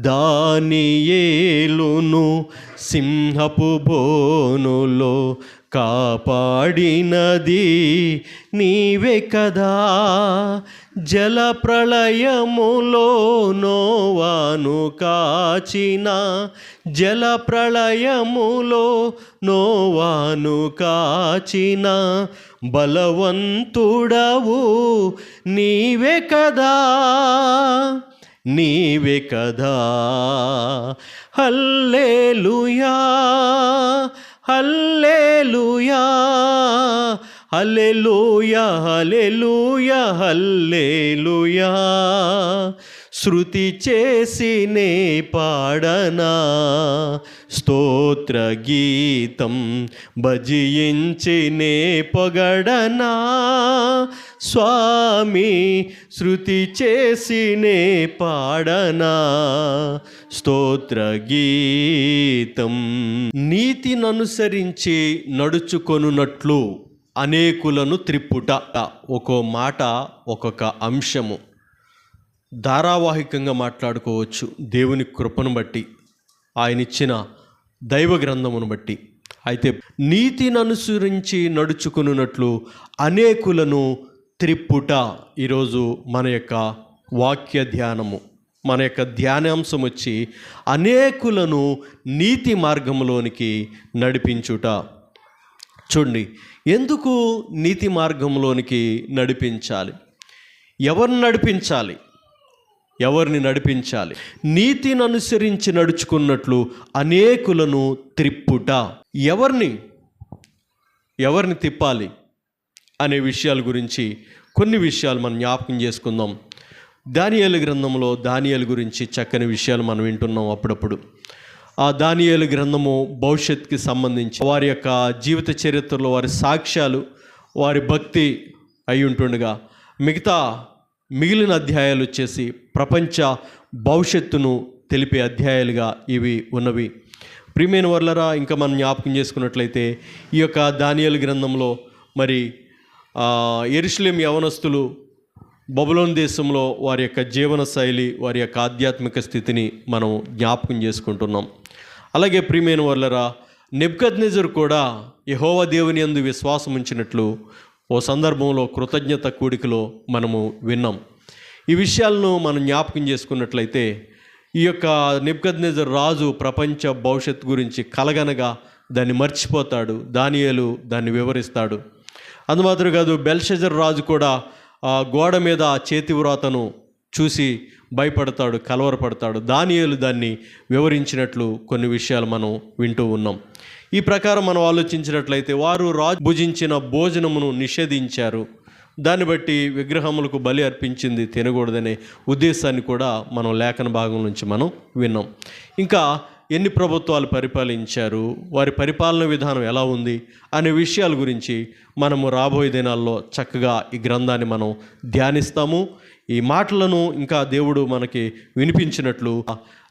దానియేలును సింహపు బోనులో కాపాడినది నీవే కదా. జల ప్రళయములో నోవాను కాచిన జల ప్రళయములో నోవాను కాచిన బలవంతుడవు నీవే కదా. నీవే కదా. హల్లేలుయా హల్లేలుయా హల్లెలూయా హల్లెలూయా హల్లెలూయా. శృతి చేసినే పాడనా? స్తోత్ర గీతం భజించినే పొగడనా? స్వామి శృతి చేసినే పాడనా? స్తోత్ర గీతం నీతిననుసరించి నడుచుకొనున్నట్లు అనేకులను త్రిప్పుట. ఒక్కో మాట ఒక్కొక్క అంశము. ధారావాహికంగా మాట్లాడుకోవచ్చు దేవుని కృపను బట్టి ఆయన ఇచ్చిన దైవ గ్రంథమును బట్టి. అయితే నీతిని అనుసరించి నడుచుకున్నట్లు అనేకులను త్రిప్పుట ఈరోజు మన యొక్క వాక్య ధ్యానము మన యొక్క ధ్యానాంశం వచ్చి అనేకులను నీతి మార్గంలోనికి నడిపించుట. చూడండి ఎందుకు నీతి మార్గంలోనికి నడిపించాలి? ఎవరు నడిపించాలి? ఎవరిని నడిపించాలి? నీతిని అనుసరించి నడుచుకున్నట్లు అనేకులను త్రిప్పుట. ఎవరిని? ఎవరిని తిప్పాలి? అనే విషయాల గురించి కొన్ని విషయాలు మనం జ్ఞాపకం చేసుకుందాం. దానియేలు గ్రంథంలో దానియేలు గురించి చక్కని విషయాలు మనం వింటున్నాం అప్పుడప్పుడు. ఆ దానియేలు గ్రంథము భవిష్యత్తుకి సంబంధించి వారి యొక్క జీవిత చరిత్రలో వారి సాక్ష్యాలు వారి భక్తి అయి ఉంటుండగా మిగతా మిగిలిన అధ్యాయాలు వచ్చేసి ప్రపంచ భవిష్యత్తును తెలిపే అధ్యాయాలుగా ఇవి ఉన్నవి. ప్రియమైన వర్లరా ఇంకా మనం జ్ఞాపకం చేసుకున్నట్లయితే ఈ యొక్క దానియలు గ్రంథంలో మరి ఎరుషులేం యవనస్తులు బబులోన్ దేశంలో వారి యొక్క జీవన శైలి వారి యొక్క ఆధ్యాత్మిక స్థితిని మనం జ్ఞాపకం చేసుకుంటున్నాం. అలాగే ప్రియమైన వర్లరా నెబ్కద్నెజర్ కూడా యహోవ దేవుని యందు విశ్వాసం ఉంచినట్లు ఓ సందర్భంలో కృతజ్ఞత కూడికలో మనము విన్నాం. ఈ విషయాలను మనం జ్ఞాపకం చేసుకున్నట్లయితే ఈ యొక్క నెబ్కద్నెజర్ రాజు ప్రపంచ భవిష్యత్తు గురించి కలగనగా దాన్ని మర్చిపోతాడు దానియలు దాన్ని వివరిస్తాడు. అందుమాత్రం కాదు బెల్షజర్ రాజు కూడా ఆ గోడ మీద ఆ చేతి వ్రాతను చూసి భయపడతాడు కలవరపడతాడు. దానియలు దాన్ని వివరించినట్లు కొన్ని విషయాలు మనం వింటూ ఉన్నాం. ఈ ప్రకారం మనం ఆలోచించినట్లయితే వారు రాజు భుజించిన భోజనమును నిషేధించారు. దాన్ని బట్టి విగ్రహములకు బలి అర్పించింది తినకూడదనే ఉద్దేశాన్ని కూడా మనం లేఖన భాగం నుంచి మనం విన్నాం. ఇంకా ఎన్ని ప్రభుత్వాలు పరిపాలించారు? వారి పరిపాలన విధానం ఎలా ఉంది? అనే విషయాల గురించి మనము రాబోయే దినాల్లో చక్కగా ఈ గ్రంథాన్ని మనం ధ్యానిస్తాము. ఈ మాటలను ఇంకా దేవుడు మనకి వినిపించినట్లు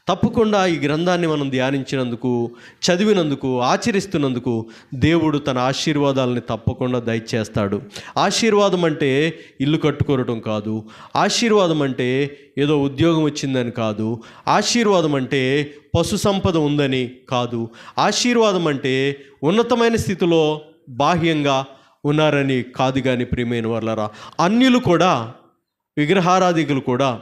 తప్పకుండా ఈ గ్రంథాన్ని మనం ధ్యానించినందుకు చదివినందుకు ఆచరిస్తున్నందుకు దేవుడు తన ఆశీర్వాదాలని తప్పకుండా దయచేస్తాడు. ఆశీర్వాదం అంటే ఇల్లు కట్టుకోవటం కాదు. ఆశీర్వాదం అంటే ఏదో ఉద్యోగం వచ్చిందని కాదు. ఆశీర్వాదం అంటే పశు సంపద ఉందని కాదు. ఆశీర్వాదం అంటే ఉన్నతమైన స్థితిలో బాహ్యంగా ఉన్నారని కాదు కానీ ప్రియమైన వాళ్ళరా అన్యులు కూడా విగ్రహారాధికులు కూడా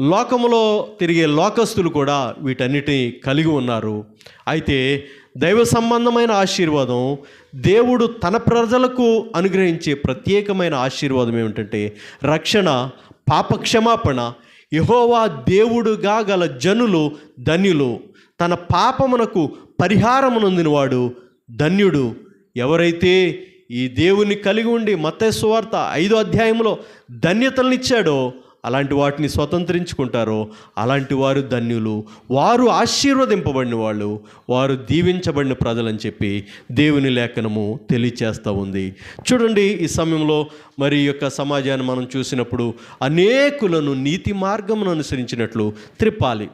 లోకములో తిరిగే లోకస్తులు కూడా వీటన్నిటిని కలిగి ఉన్నారు. అయితే దైవ సంబంధమైన ఆశీర్వాదం దేవుడు తన ప్రజలకు అనుగ్రహించే ప్రత్యేకమైన ఆశీర్వాదం ఏమిటంటే రక్షణ పాపక్షమాపణ. యహోవా దేవుడుగా గల జనులు ధన్యులు. తన పాపమునకు పరిహారమునొందినవాడు ధన్యుడు. ఎవరైతే ఈ దేవుని కలిగి ఉండి మత్తేశ్వార్త ఐదో అధ్యాయంలో ధన్యతలనిచ్చాడో అలాంటి వాటిని స్వతంత్రించుకుంటారో అలాంటి వారు ధన్యులు వారు ఆశీర్వదింపబడిన వాళ్ళు వారు దీవించబడిన ప్రజలని చెప్పి దేవుని లేఖనము తెలియచేస్తూ ఉంది. చూడండి ఈ సమయంలో మరి యొక్క సమాజాన్ని మనం చూసినప్పుడు అనేకులను నీతి మార్గమును అనుసరించినట్లు త్రిప్పాలి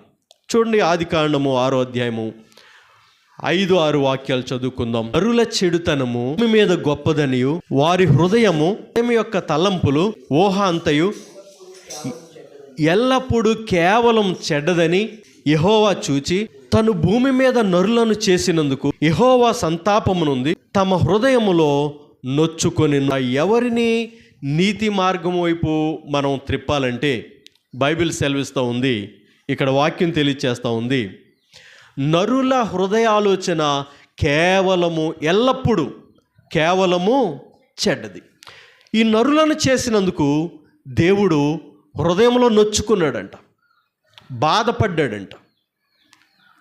చూడండి ఆది కాండము ఆరో అధ్యాయము. ఐదు ఆరు వాక్యాలు చదువుకుందాం. అరుల చెడుతనము భూమి మీద గొప్పదనియు వారి హృదయము హృదయం యొక్క తలంపులు ఊహ అంతయు ఎల్లప్పుడూ కేవలం చెడ్డదని యహోవా చూచి తను భూమి మీద నరులను చేసినందుకు యహోవా సంతాపమునుంది తమ హృదయములో నొచ్చుకొని ఎవరిని నీతి మార్గం వైపు మనం త్రిప్పాలంటే బైబిల్ సెలవిస్తూ ఉంది ఇక్కడ వాక్యం తెలియచేస్తూ ఉంది. నరుల హృదయాలోచన కేవలము ఎల్లప్పుడూ కేవలము చెడ్డది. ఈ నరులను చేసినందుకు దేవుడు హృదయంలో నొచ్చుకున్నాడంట బాధపడ్డాడంట.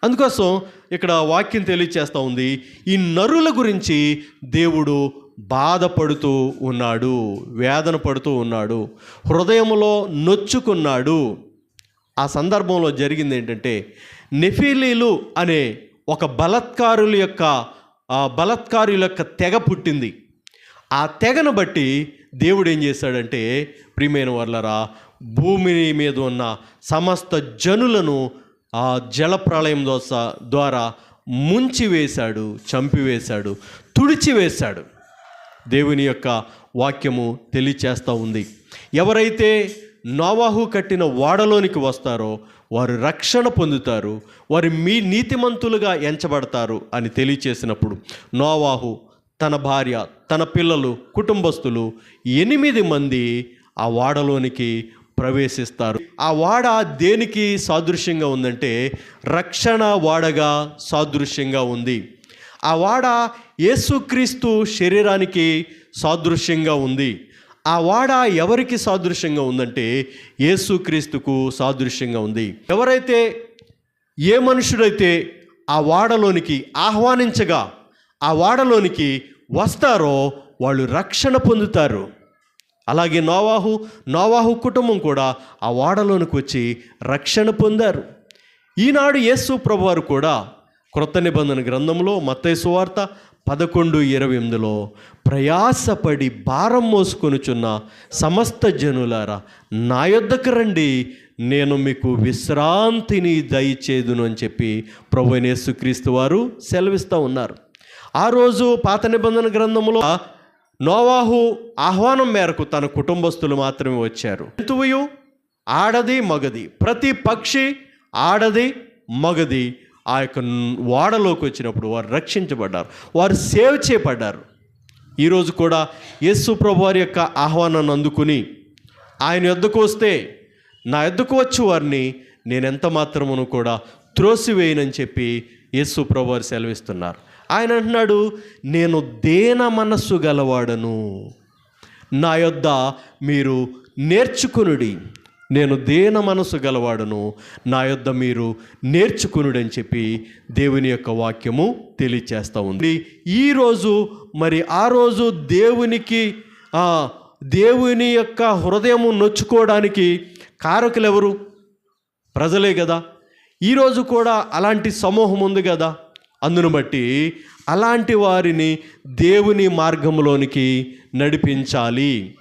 అందుకోసం ఇక్కడ వాక్యం తెలియచేస్తూ ఉంది ఈ నరుల గురించి దేవుడు బాధపడుతూ ఉన్నాడు వేదన పడుతూ ఉన్నాడు హృదయంలో నొచ్చుకున్నాడు. ఆ సందర్భంలో జరిగింది ఏంటంటే నెఫీలీలు అనే ఒక బలత్కారుల యొక్క బలత్కారుల యొక్క తెగ పుట్టింది. ఆ తెగను బట్టి దేవుడు ఏం చేశాడంటే ప్రియమైన వర్లరా భూమి మీద ఉన్న సమస్త జనులను ఆ జల ప్రళయం దోస ద్వారా ముంచివేశాడు చంపివేశాడు తుడిచివేశాడు. దేవుని యొక్క వాక్యము తెలియచేస్తూ ఉంది. ఎవరైతే నోవాహు కట్టిన వాడలోనికి వస్తారో వారు రక్షణ పొందుతారు వారు మీ నీతిమంతులుగా ఎంచబడతారు అని తెలియచేసినప్పుడు నోవాహు తన భార్య తన పిల్లలు కుటుంబస్తులు ఎనిమిది మంది ఆ వాడలోనికి ప్రవేశిస్తారు. ఆ వాడ దేనికి సాదృశ్యంగా ఉందంటే రక్షణ వాడగా సాదృశ్యంగా ఉంది. ఆ వాడ యేసుక్రీస్తు శరీరానికి సాదృశ్యంగా ఉంది. ఆ వాడ ఎవరికి సాదృశ్యంగా ఉందంటే యేసుక్రీస్తుకు సాదృశ్యంగా ఉంది. ఎవరైతే ఏ మనుషుడైతే ఆ వాడలోనికి ఆహ్వానించగా ఆ వాడలోనికి వస్తారో వాళ్ళు రక్షణ పొందుతారు. అలాగే నోవాహు నోవాహు కుటుంబం కూడా ఆ వాడలోనికి వచ్చి రక్షణ పొందారు. ఈనాడు యేసు ప్రభువారు కూడా క్రొత్త నిబంధన గ్రంథంలో మత్తయి సువార్త పదకొండు ఇరవై ఎనిమిదిలో ప్రయాసపడి భారం మోసుకొనుచున్న సమస్త జనులారా నా యొద్దకు రండి నేను మీకు విశ్రాంతిని దయచేదును అని చెప్పి ప్రభు యేసుక్రీస్తు వారు సెలవిస్తూ ఉన్నారు. ఆ రోజు పాత నిబంధన గ్రంథంలో నోవాహు ఆహ్వానం మేరకు తన కుటుంబస్తులు మాత్రమే వచ్చారు. జంతువుయు ఆడది మగది ప్రతి పక్షి ఆడది మగది ఆ యొక్క వాడలోకి వచ్చినప్పుడు వారు రక్షించబడ్డారు. వారు సేవ్ చేయబడ్డారు. ఈరోజు కూడా యేసు ప్రభు వారి యొక్క ఆహ్వానాన్ని అందుకుని ఆయన యొద్దకు వస్తే నా యొద్దకు వచ్చి వారిని నేను ఎంత మాత్రమును కూడా త్రోసివేయనని చెప్పి యేసు ప్రభు వారు సెలవిస్తున్నారు. ఆయన అంటున్నాడు నేను దేన మనస్సు గలవాడను. నా యొద్ద మీరు నేర్చుకునుడి. నేను దేన మనసు గలవాడను. నా యొద్ద మీరు నేర్చుకునుడని చెప్పి దేవుని యొక్క వాక్యము తెలియచేస్తూ ఉంది. ఈరోజు మరి ఆ రోజు దేవునికి దేవుని యొక్క హృదయము నొచ్చుకోవడానికి కారకులు ఎవరు ప్రజలే కదా ఈరోజు కూడా అలాంటి సమూహం ఉంది కదా అందును బట్టి అలాంటి వారిని దేవుని మార్గంలోనికి నడిపించాలి.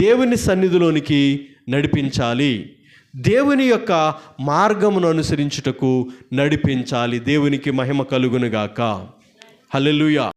దేవుని సన్నిధిలోనికి నడిపించాలి. దేవుని యొక్క మార్గమును అనుసరించుటకు నడిపించాలి. దేవునికి మహిమ కలుగునుగాక. హలెలుయా